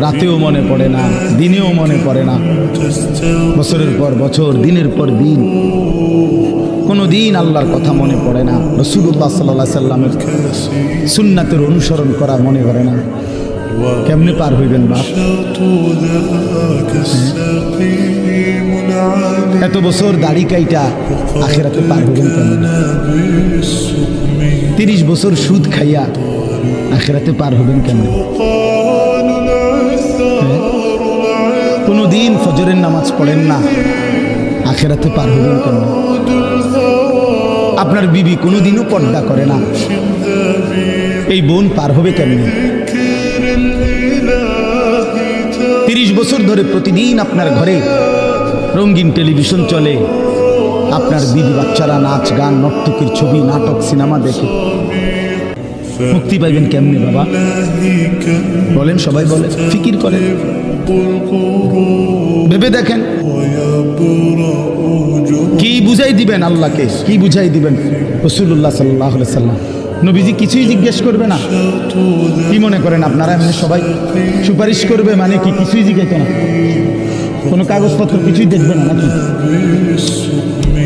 রাতেও মনে পড়ে না, দিনেও মনে পড়ে না। বছরের পর বছর, দিনের পর দিন। কোনো দিন আল্লাহর কথা মনে পড়ে না রসুল্লাহ সাল্লাহ সাল্লামের সুন্নাতের অনুসরণ করা মনে করে না। কেমনে পার হইবেন বা হ্যাঁ? এত বছর দাড়ি কাইটা আখেরাতে পার হইবেন তিরিশ বছর সুদ খাইয়া আখেরাতে পার হবেন কেমন? কোনো দিন ফজরের নামাজ পড়েন না। আখেরাতে পার হবেন কেন? আপনার বিবি কোনোদিনও পর্দা করে না। এই বোন পার হবে কেমনি? তিরিশ বছর ধরে প্রতিদিন আপনার ঘরে রঙিন টেলিভিশন চলে। আপনার বিবি বাচ্চারা নাচ, গান, নর্তকীর ছবি, নাটক, সিনেমা দেখে। মুক্তি পাইবেন কেমনি, বাবা? বলেন, সবাই বলে, ফিকির করেন। ভেবে দেখেন। কি বুঝাই দিবেন আল্লাহকে? কি বুঝাই দিবেন? রসুল্লাহ সাল্লাহ সাল্লাম। নবীজি কিছুই জিজ্ঞেস করবে না। কি মনে করেন আপনারা? এমনি সবাই সুপারিশ করবে মানে কি কিছুই জিজ্ঞেস না? কোনো কাগজপত্র কিছুই দেখবে না নাকি?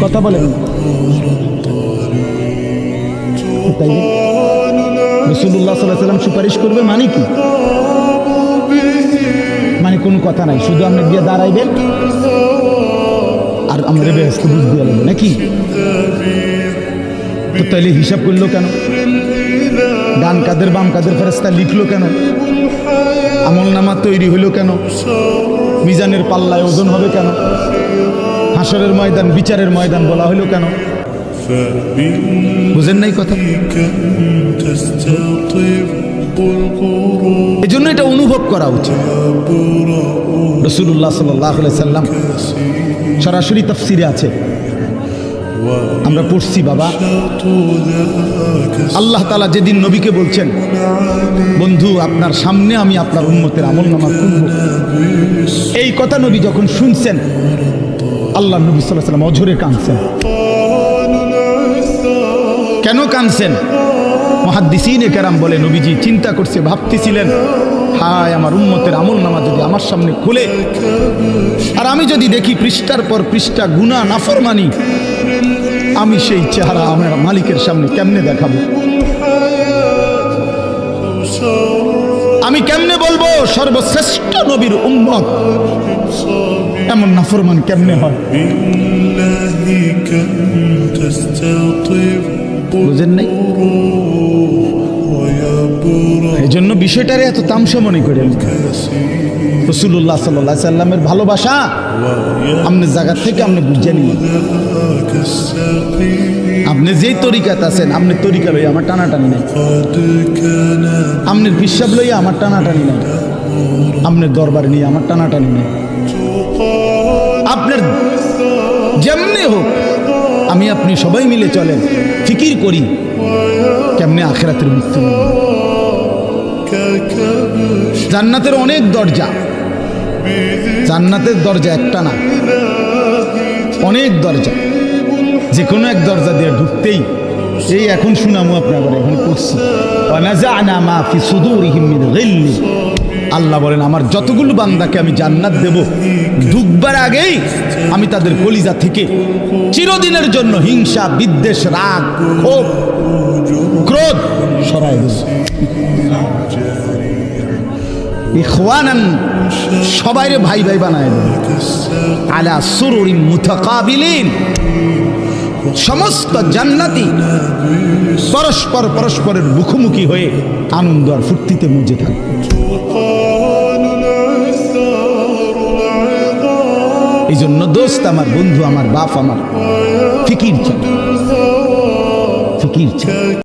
কথা বলেন। তাই রসুল্লাহ সাল্লাহ সাল্লাম সুপারিশ করবে মানে কি? মানে কোনো কথা নাই, শুধু আপনি গিয়ে দাঁড়াইবেন আর আমরা ব্যস্ত বুঝ দিয়ে নাকি? তো তাইলে হিসাব করল কেন? ডান কাদের বাম কাদের ফেরেস্তা লিখলো কেন? আমল নামা তৈরি হইল কেন? মিজানের পাল্লায় ওজন হবে কেন? হাসরের ময়দান, বিচারের ময়দান বলা হইল কেন? বুঝেন নাই কথা? এই জন্য এটা অনুভব করা উচিত। রসুল্লাহ সাল্লাম সরাসরি তফসিরে আছে। আমরা পড়ছি, বাবা। আল্লাহ তালা যেদিন নবীকে বলছেন, বন্ধু, আপনার সামনে আমি আপনার উন্মতের আমল নামা এই কথা নবী যখন শুনছেন, আল্লাহ নবী সাল্লাহ সাল্লাম অঝরে কাঁদছেন। কেন কানছেন মহাদ্দিসিন কেরাম বলে নবীজি চিন্তা করছে, ভাবতেছিলেন, হায়, আমার উন্মতের আমল নামা যদি আমার সামনে খুলে। আর আমি যদি দেখি পৃষ্ঠার পর পৃষ্ঠা গুণা নাফরমানি, আমি সেই চেহারা আমার মালিকের সামনে কেমনে দেখাবো? আমি কেমনে বলব, সর্বশ্রেষ্ঠ নবীর উন্মত এমন নাফরমান কেমনে হয়? বুঝেন নাই? এই জন্য বিষয়টারে এত তামসা মনে করি রসুল্লাহ সাল্লাহ সাল্লামের ভালোবাসা আপনি জায়গার থেকে আপনি বুঝে নিন। আপনি যেই তরিকাত আছেন, আপনি তরিকা লইয়া আমার টানাটানি নাই। আপনার পিসাব লইয়া আমার টানাটানি নাই। আপনার দরবার নিয়ে আমার টানাটানি নাই। আপনার যেমনি হোক আমি আপনি সবাই মিলে চলেন, ফিকির করি। কেমনে আখেরাতের মৃত্যু জান্নাতের অনেক দরজা। জান্নাতের দরজা একটা না, অনেক দরজা। যে কোনো এক দরজা দিয়ে ঢুকতেই, এই এখন শুনামু আপনার এখন করছি আল্লাহ বলেন, আমার যতগুলো বান্দাকে আমি জান্নাত দেব, ঢুকবার আগেই আমি তাদের কলিজা থেকে চিরদিনের জন্য হিংসা, বিদ্বেষ, রাগ ক্রোধ সরাই সবাইরে ভাই ভাই বানায় আলা সমস্ত জান্নাতি পরস্পর পরস্পরের মুখোমুখি হয়ে আনন্দ আর ফুর্তিতে মজে থাকে এই জন্য দোস্ত আমার বন্ধু আমার বাপ আমার ফিকির চাই ফিকির চাই